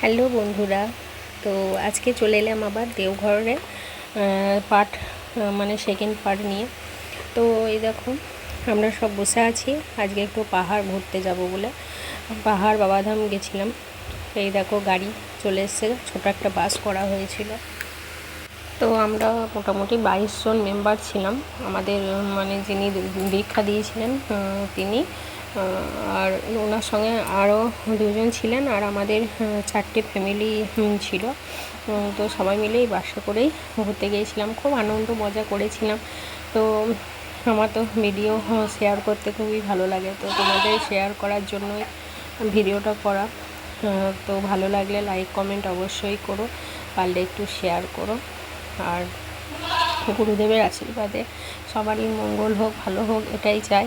Hello বন্ধুরা, তো আজকে চলে এলাম আবার দেওঘরে পার্ট মানে সেকেন্ড পার্ট নিয়ে। তো এই দেখো আমরা সব বসে আছি, আজকে একটু পাহাড় ঘুরতে যাব বলে। পাহাড় বাবাধাম গেছিলাম, এই দেখো গাড়ি চলে এসছে, ছোটো একটা বাস করা হয়েছিল। তো আমরা মোটামুটি বাইশ জন মেম্বার ছিলাম, আমাদের মানে যিনি দীক্ষা দিয়েছিলেন তিনি। আর ওনার সঙ্গে আরও দুজন ছিলেন আর আমাদের চারটে ফ্যামিলি ছিল। তো সবাই মিলেই বাসে করেই ঘুরতে গিয়েছিলাম। খুব আনন্দ, মজা করেছিলাম। তো আমার তো ভিডিও শেয়ার করতে খুবই ভালো লাগে। তো তোমাদের শেয়ার করার জন্যই ভিডিওটা করা। তো ভালো লাগলে লাইক কমেন্ট অবশ্যই করো। পারলে একটু শেয়ার করো। আর গুরুদেবের আশীর্বাদে সবারই মঙ্গল হোক, ভালো হোক, এটাই চাই।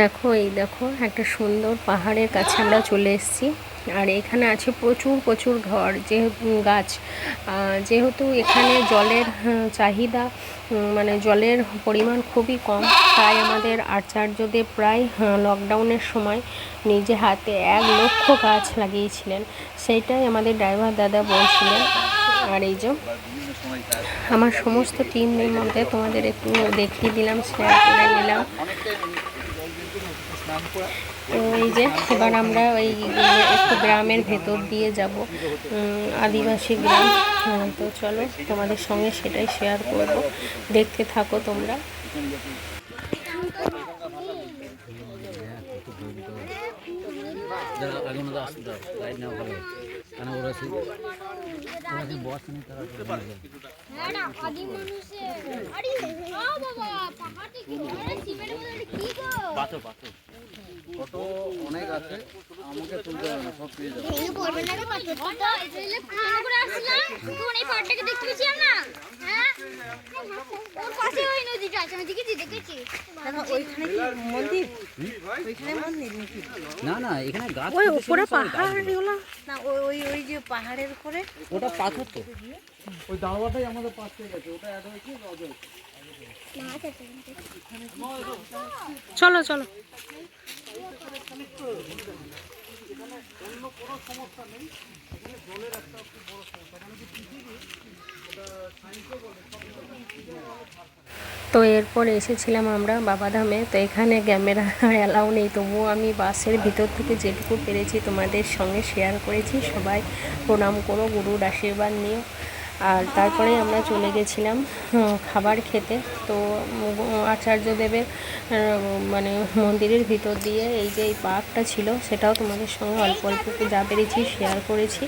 দেখো, এই দেখো, একটা সুন্দর পাহাড়ের কাছে আমরা চলে এসেছি। আর এখানে আছে প্রচুর প্রচুর ঘর যেহেতু গাছ। যেহেতু এখানে জলের চাহিদা মানে জলের পরিমাণ খুবই কম, তাই আমাদের আচার্যদেব প্রায় লকডাউনের সময় নিজে হাতে এক লক্ষ গাছ লাগিয়েছিলেন। সেইটাই আমাদের ড্রাইভার দাদা বলছিলেন। আর এই যে, আমার সমস্ত টিমের মধ্যে তোমাদের একটু দেখিয়ে দিলাম শেয়ার করে নিলাম। তো এই যে এবার আমরা ওই একটু গ্রামের ভেতর দিয়ে যাব আদিবাসী গ্রাম। হ্যাঁ, তো চলো তোমাদের সঙ্গে সেটাই শেয়ার করব। দেখতে থাকো তোমরা। কত অনেক আছে আমাকে তুলতে হবে না সব পেয়ে যাবে। না না হ্যাঁ? ওর পাশে ওই নদীটা আছে আমি দেখেছি দেখেছি। না না এখানে গাছ ওই উপরে। পাহাড় এগুলো না ওই ওই ওই যে পাহাড়ের উপরে। ওটা পাথর তো। ওই দাওয়াটাই আমাদের পাশ থেকে গেছে ওটা অ্যাড হয়েছে চলো চলো। তো এরপর এসেছিলাম আমরা বাবাধামে। তো এখানে ক্যামেরা অ্যালাউ নেই, তবুও আমি বাসের ভিতর থেকে যেটুকু পেরেছি তোমাদের সঙ্গে শেয়ার করেছি। সবাই প্রণাম করো, গুরুর আশীর্বাদ নিও। আর তারপরে আমরা চলে গেছিলাম খাবার খেতে। তো উম, আচার্যদেবের আহ, মানে মন্দিরের ভিতর দিয়ে এই যে এই পার্কটা ছিল সেটাও তোমাদের সঙ্গে অল্প অল্প যা পেরেছি শেয়ার করেছি।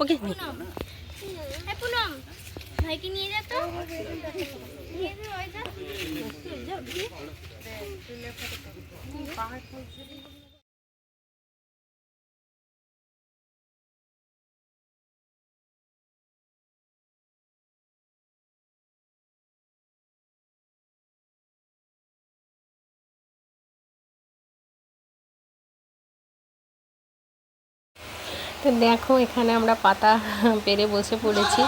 ওকে ভাইকে নিয়ে যা তো। নিয়ে যা তো দেখো এখানে আমরা পাতা পেরে বসে পড়েছি।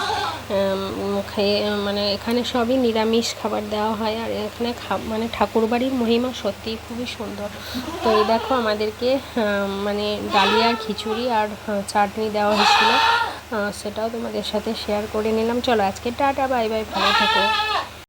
মানে এখানে সবই নিরামিষ খাবার দেওয়া হয় আর এখানে মানে ঠাকুরবাড়ির মহিমা সত্যিই খুবই সুন্দর। তো এই দেখো আমাদেরকে মানে ডালিয়ার খিচুড়ি আর চাটনি দেওয়া হয়েছিল। সেটাও তোমাদের সাথে শেয়ার করে নিলাম। চলো আজকে টাটা, বাই বাই, ভালো থেকো।